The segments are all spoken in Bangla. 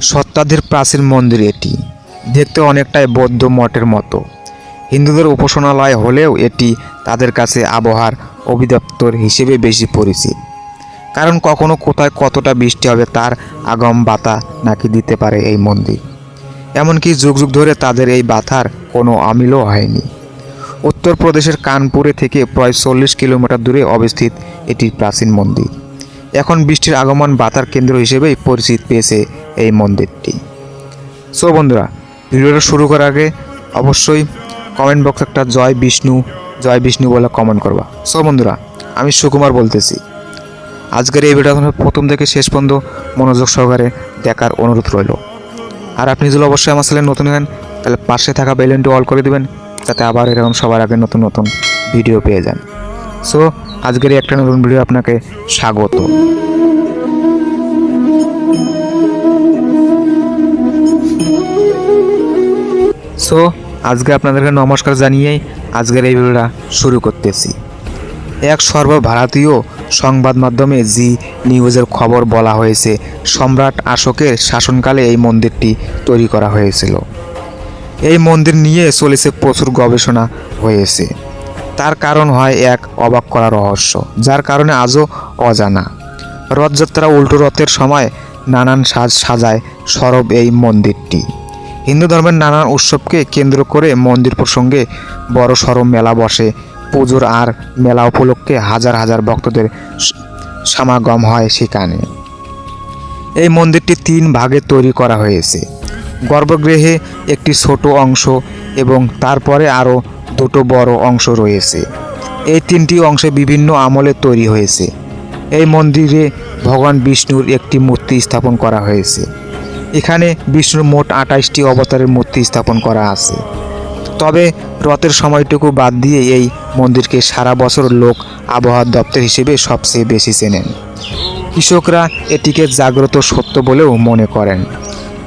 সত্তাধির প্রাচীন মন্দির এটি। দেখতে অনেকটাই বৌদ্ধ মঠের মতো। হিন্দুদের উপাসনালয় হলেও এটি তাদের কাছে আবহাওয়ার অভিদপ্তর হিসেবে বেশি পরিচিত। কারণ কখনো কোথায় কতটা বৃষ্টি হবে তার আগম বাতা নাকি দিতে পারে এই মন্দির। এমনকি যুগ যুগ ধরে তাদের এই বাথার কোনো আমিলও হয়নি। উত্তরপ্রদেশের কানপুরে থেকে প্রায় চল্লিশ কিলোমিটার দূরে অবস্থিত এটি প্রাচীন মন্দির। এখন বৃষ্টির আগমন বাতার কেন্দ্র হিসেবেই পরিচিত পেয়েছে এই মন্দিরটি। সো বন্ধুরা, ভিডিওটা শুরু করার আগে অবশ্যই কমেন্ট বক্সে একটা জয় বিষ্ণু জয় বিষ্ণু বলে কমেন্ট করবা। সো বন্ধুরা, আমি সুকুমার বলতেছি। আজকের এই ভিডিওটা প্রথম থেকে শেষ পর্যন্ত মনোযোগ সহকারে দেখার অনুরোধ রইল। আর আপনি যদি অবশ্যই আমার চ্যানেল নতুন হন, তাহলে পাশে থাকা বেলেনটি অল করে দিবেন, যাতে আবার এরকম সবার আগে নতুন নতুন ভিডিও পেয়ে যান। সো আজকের একটা নতুন ভিডিও আপনাকে স্বাগত। সো আজকে আপনাদেরকে নমস্কার জানিয়েই আজকের এই ভিডিওটা শুরু করতেছি। এক সর্বভারতীয় সংবাদ মাধ্যমে জি নিউজের খবর বলা হয়েছে, সম্রাট আশোকের শাসনকালে এই মন্দিরটি তৈরি করা হয়েছিল। এই মন্দির নিয়ে চলেছে প্রচুর গবেষণা হয়েছে। তার কারণ হয় এক অবাক করা রহস্য, যার কারণে আজও অজানা। রথযাত্রা উল্টো রথের সময় নানান সাজ সাজায় সরব এই মন্দিরটি। হিন্দু ধর্মের নানান উৎসবকে কেন্দ্র করে মন্দির প্রসঙ্গে বড় সড় মেলা বসে। পুজোর আর মেলা উপলক্ষে হাজার হাজার ভক্তদের সমাগম হয় সেখানে। এই মন্দিরটি তিন ভাগে তৈরি করা হয়েছে। গর্ভগৃহে একটি ছোট অংশ এবং তারপরে আরও দুটো বড় অংশ রয়েছে। এই তিনটি অংশে বিভিন্ন আমলে তৈরি হয়েছে। এই মন্দিরে ভগবান বিষ্ণুর একটি মূর্তি স্থাপন করা হয়েছে। এখানে বিষ্ণুর মোট আঠাশটি অবতারের মূর্তি স্থাপন করা আছে। তবে রথের সময়টুকু বাদ দিয়ে এই মন্দিরকে সারা বছর লোক আবহাওয়া দপ্তর হিসেবে সবচেয়ে বেশি চেনেন। কৃষকরা এটিকে জাগ্রত সত্য বলেও মনে করেন।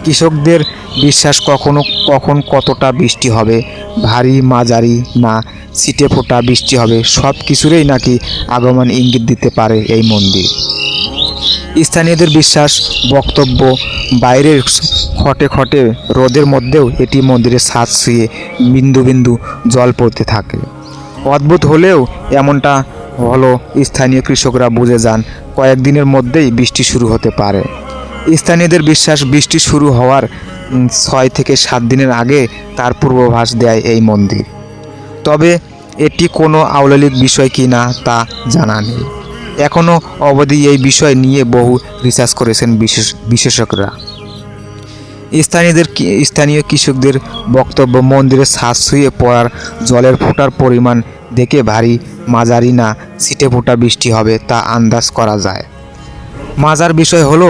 কৃষকদের বিশ্বাস কখনো কখন কতটা বৃষ্টি হবে, ভারী মাঝারি না ছিটে ফোটা বৃষ্টি হবে সব কিছুরই নাকি আগমন ইঙ্গিত দিতে পারে এই মন্দির। স্থানীয়দের বিশ্বাস, বক্তব্য বাইরের খটে খটে রোদের মধ্যেও এটি মন্দিরের ছাদ শুয়ে বিন্দু বিন্দু জল পড়তে থাকে। অদ্ভুত হলেও এমনটা হলো স্থানীয় কৃষকরা বুঝে যান, কয়েকদিনের মধ্যেই বৃষ্টি শুরু হতে পারে। স্থানীয়দের বিশ্বাস, বৃষ্টি শুরু হওয়ার ছয় থেকে সাত দিনের আগে তার পূর্বাভাস দেয় এই মন্দির। তবে এটি কোনো আউলালিক বিষয় কি না তা জানা নেই। এখনও অবধি এই বিষয় নিয়ে বহু রিসার্চ করেছেন বিশেষ, বিশেষজ্ঞরা। স্থানীয়দের স্থানীয় কৃষকদের বক্তব্য মন্দিরের শ্বাস ছুঁয়ে পড়ার, জলের ফোঁটার পরিমাণ দেখে ভারী মাঝারি না ছিটে ফোঁটা বৃষ্টি হবে তা আন্দাজ করা যায়। মাজার বিষয় হলো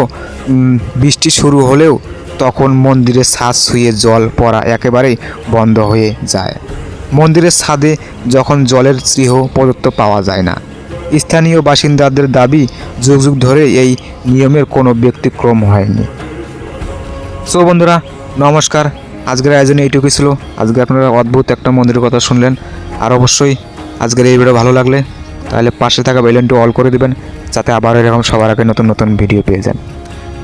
বৃষ্টি শুরু হলেও তখন মন্দিরের ছাদ ছুঁয়ে জল পড়া একেবারেই বন্ধ হয়ে যায়। মন্দিরের ছাদে যখন জলের স্নেহ প্রদত্ত পাওয়া যায় না স্থানীয় বাসিন্দাদের দাবি, যুগ যুগ ধরে এই নিয়মের কোনো ব্যতিক্রম হয়নি। সো বন্ধুরা, নমস্কার। আজকের আয়োজনে এইটুকুই ছিল। আজকে আপনারা অদ্ভুত একটা মন্দিরের কথা শুনলেন। আর অবশ্যই আজকের এই ভিডিও ভালো লাগলে তাহলে পাশে থাকা বেলেনটি অল করে দিবেন, যাতে আবার এরকম সবার আগে নতুন নতুন ভিডিও পেয়ে যান।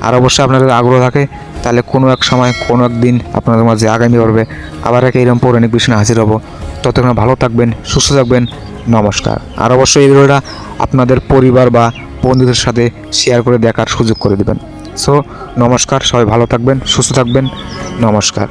আর অবশ্যই আপনাদের আগ্রহ থাকে, তাহলে কোনো এক সময়, কোনো এক দিন আপনাদের মাঝে আগামী পর্বে আবার এক এইরকম পৌরাণিক বিষয় হাজির হব। ততক্ষণ ভালো থাকবেন, সুস্থ থাকবেন, নমস্কার। আর অবশ্যই এই ভিডিওটা আপনাদের পরিবার বা বন্ধুদের সাথে শেয়ার করে দেখার সুযোগ করে দেবেন। সো নমস্কার, সবাই ভালো থাকবেন, সুস্থ থাকবেন, নমস্কার।